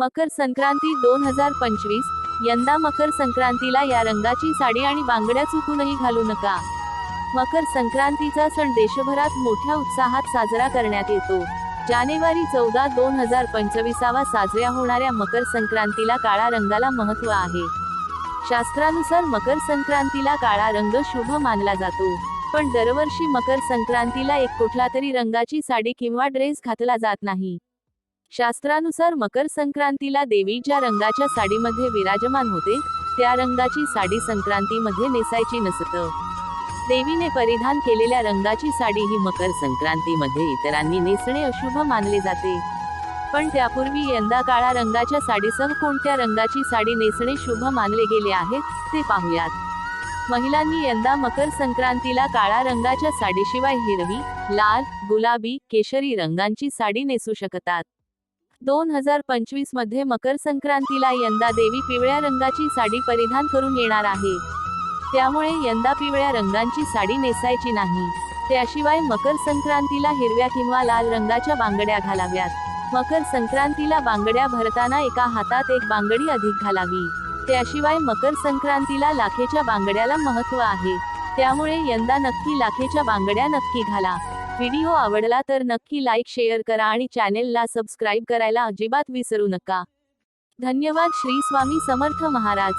मकर संक्रांती दोन हजार पंचवीस. यंदा मकर संक्रांतीला या रंगाची साडी आणि बांगड्या चुकूनही घालू नका. मकर संक्रांतीचा सण देशभरात मोठ्या उत्साहात साजरा करण्यात येतो. जानेवारी चौदा दोन हजार पंचवीसावा साजऱ्या होणाऱ्या मकर संक्रांतीला काळा रंगाला महत्त्व आहे. शास्त्रानुसार मकर संक्रांतीला काळा रंग शुभ मानला जातो. पण दरवर्षी मकर संक्रांतीला एक कुठला तरी रंगाची साडी किंवा ड्रेस घातला जात नाही. शास्त्रानुसार मकर संक्रांतीला देवी ज्या रंगाच्या साडीमध्ये विराजमान होते त्या रंगाची साडी संक्रांतीमध्ये नेसायची नसतं. देवीने परिधान केलेल्या रंगाची साडी ही मकर संक्रांतीमध्ये इतरांनी नेसणे अशुभ मानले जाते. पण त्यापूर्वी यंदा काळा रंगाच्या साडीसह कोणत्या रंगाची साडी नेसणे शुभ मानले गेले आहेत ते पाहूयात. महिलांनी यंदा मकर संक्रांतीला काळा रंगाच्या साडीशिवाय हिरवी लाल गुलाबी केशरी रंगांची साडी नेसू शकतात. दोन हजार पंचवीसमध्ये मकर संक्रांतीला यंदा देवी पिवळ्या रंगाची साडी परिधान करून येणार आहे. त्यामुळे यंदा पिवळ्या रंगांची साडी नेसायची नाही. त्याशिवाय मकर संक्रांतीला हिरव्या किंवा लाल रंगाच्या बांगड्या घालाव्यात. मकर संक्रांतीला बांगड्या भरताना एका हातात एक बांगडी अधिक घालावी. त्याशिवाय मकर संक्रांतीला लाखेच्या बांगड्याला महत्त्व आहे. त्यामुळे यंदा नक्की लाखेच्या बांगड्या नक्की घाला. व्हिडिओ आवडला तर नक्की लाईक शेअर करा आणि चॅनेलला सबस्क्राईब करायला अजिबात विसरू नका. धन्यवाद. श्री स्वामी समर्थ महाराज.